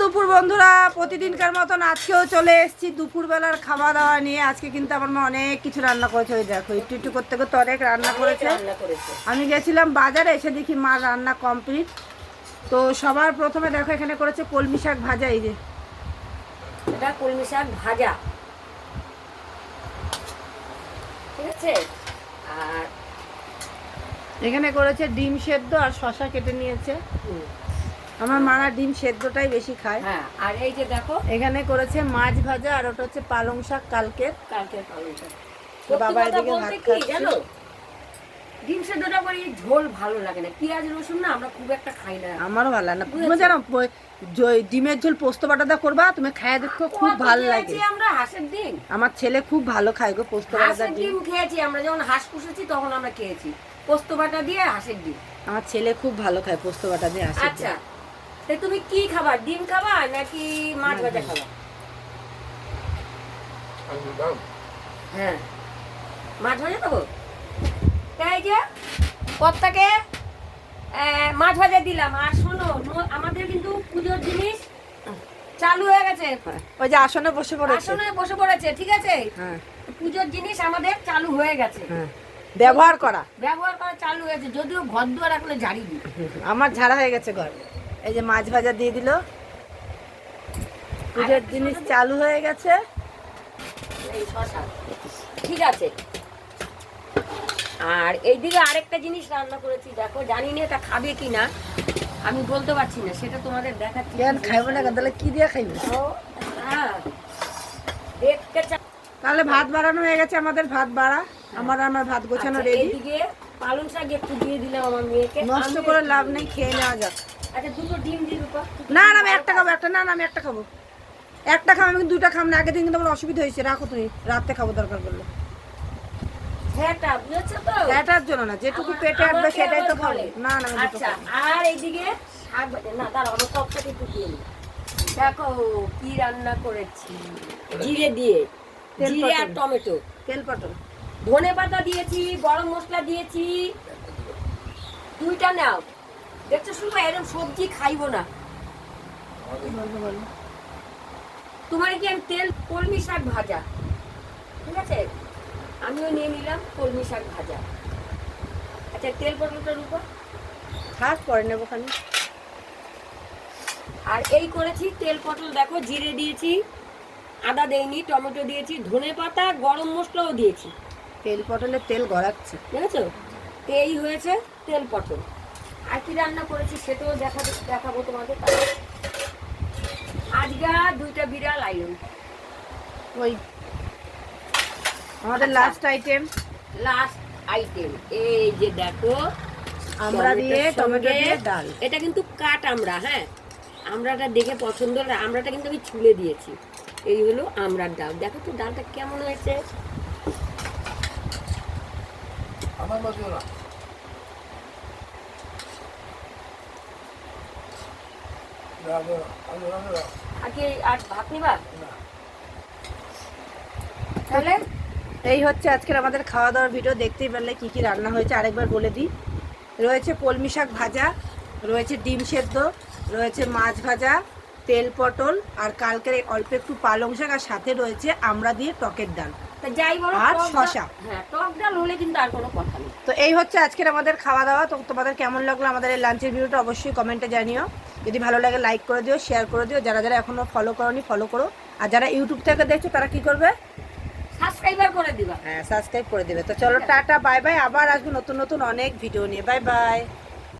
দুপুর বন্ধুরা। প্রতিদিনকার মতন আজকেও চলে এসেছি দুপুরবেলার খাওয়া দাওয়া নিয়ে। আজকে কিন্তু আমার মা অনেক কিছু রান্না করেছে। ওই দেখো একটু একটু করতে করতে অনেক রান্না করেছে। আমি গেছিলাম বাজারে এসে দেখি মা রান্না কমপ্লিট। তো সবার প্রথমে দেখো এখানে করেছে কলমি শাক ভাজা এই যে। এটা কলমি শাক ভাজা। ঠিক আছে? আর এখানে করেছে ডিম সেদ্ধ আর শশা কেটে নিয়েছে। আমার মারা ডিম সেদ্ধটাই বেশি খায়। হ্যাঁ আর এই যে দেখো এখানে করেছে মাছ ভাজা আর ওটা হচ্ছে পালং শাক কালকের। কালকের পালং শাক। বাবা এদিকে ভাত খাচ্ছে। ডিম সেদ্ধটা করে ঝোল ভালো লাগে না। পেঁয়াজ রসুন না আমরা খুব একটা খাই না। আমারও ভালো লাগে না। তুমি জানো ডিমের ঝোল পোস্ত করবা তুমি খায় দেখো খুব ভালো লাগে। আমরা হাঁসের ডিম? আমার ছেলে খুব ভালো খায় গো পোস্ত বাটা ডিম খেয়েছি আমরা। যখন হাঁস পুষেছি তখন আমরা খেয়েছি। পোস্ত বাটা দিয়ে হাঁসের ডিম। আমার ছেলে খুব ভালো খায় পোস্ত বাটা দিয়ে আসে আচ্ছা তা তুমি কি খাবা? ডিম খাবা নাকি মাছ ভাজা খাবা? হ্যাঁ। মাছ ভাজা দেবো তাই যে কর্তাকে মাছ ভাজা দিলাম। আর শোনো আমাদের কিন্তু পুজোর জিনিস চালু হয়ে গেছে। ওই যে আসনে বসে পড়েছে। আসনে বসে পড়েছে ঠিক আছে? হ্যাঁ। পুজোর জিনিস আমাদের চালু হয়ে গেছে। হ্যাঁ। ব্যবহার করা। ব্যবহার করা চালু হয়েছে যদিও ঘর দুয়ার এখনও ঝাড়ি নি আমার ঝাড়া হয়ে গেছে ঘর। এই যে মাছ ভাজা দিয়ে দিল। পুজোর জিনিস চালু হয়ে গেছে। ঠিক আছে। আর এইদিকে আরেকটা জিনিস রান্না করেছি দেখো জানি না এটা খাবে কি না আমি বলতে পারছি না সেটা তোমাদের দেখাচ্ছি। খাইবো না? তাহলে কি দিয়ে খাইবো? হ্যাঁ। তাহলে ভাত বাড়ানো হয়ে গেছে আমাদের ভাত বাড়া। আমার আমার ভাত গোছানো আচ্ছা, রেডি এইদিকে পালং শাক একটু দিয়ে দিলাম আমার মেয়েকে। নষ্ট করে লাভ নেই খেয়ে নেওয়া যাক। আচ্ছা দুটো ডিম দিয়ে না না আমি একটা খাব একটা না না আমি একটা খাব। একটা খাব আমি কিন্তু দুটা খাব না আগের দিন কিন্তু আমার অসুবিধা হয়েছে রাখো তুমি রাতে খাব দরকার তো? এটার জন্য না যেটুকু পেটে আসবে সেটাই তো আবার খাব। না না আচ্ছা আর এইদিকে শাক না দাঁড়াও আমার দিয়ে নিই। দেখো কি রান্না করেছি। জিরে দিয়ে। জিরে আর টমেটো। তেল পটল। ধনে পাতা দিয়েছি গরম মশলা দিয়েছি। দুইটা নাও। দেখছ শুনো এরকম সবজি খাইবো না। তোমার কি আমি তেল কলমি শাক ভাজা? ঠিক আছে? আমিও নিয়ে নিলাম কলমি শাক ভাজা। আচ্ছা তেল পটলটার উপর? থাক পরে নেব খালি আর এই করেছি তেল পটল দেখো জিরে দিয়েছি আদা দেইনি টমেটো দিয়েছি ধনে পাতা গরম মশলাও দিয়েছি। তেল পটলের তেল গড়াচ্ছে। তো এই হয়েছে তেল পটল। আর কি রান্না করেছি সেটাও দেখাবো দেখাবো তোমাদের। আজকে দুইটা বিড়াল আইন ওই আমাদের লাস্ট আইটেম লাস্ট আইটেম এই যে দেখো আমরা দিয়ে টমেটো দিয়ে ডাল। এটা কিন্তু কাট আমরা হ্যাঁ? আমরাটা দেখে পছন্দ হলো আমরাটা কিন্তু আমি ছুলে দিয়েছি। এই হলো আমরার ডাল। দেখো তো ডালটা কেমন হয়েছে? আর কি আর তাহলে এই হচ্ছে আজকের আমাদের খাওয়া দাওয়ার ভিডিও দেখতেই পারলে কি কি রান্না হয়েছে। আরেকবার বলে দিই। রয়েছে কলমি শাক ভাজা, রয়েছে ডিম সেদ্ধ, রয়েছে মাছ ভাজা তেল পটল আর কালকের অল্প একটু পালং শাক আর সাথে রয়েছে আমরা দিয়ে টকের ডাল। যাই বলো আর শসা। হ্যাঁ টক ডাল হলে কিন্তু আর কোনো কথা নেই। তো এই হচ্ছে আজকের আমাদের খাওয়া দাওয়া। তো তোমাদের কেমন লাগল আমাদের এই লাঞ্চের ভিডিওটা অবশ্যই কমেন্টে জানিও। যদি ভালো লাগে লাইক করে দিও শেয়ার করে দিও। যারা যারা এখনও ফলো করনি ফলো করো। আর যারা ইউটিউব থেকে দেখছ তারা কি করবে? সাবস্ক্রাইবার করে দিবা। হ্যাঁ সাবস্ক্রাইব করে দেবে। তো চলো টাটা বাই বাই আবার আসব নতুন নতুন অনেক ভিডিও নিয়ে। Bye bye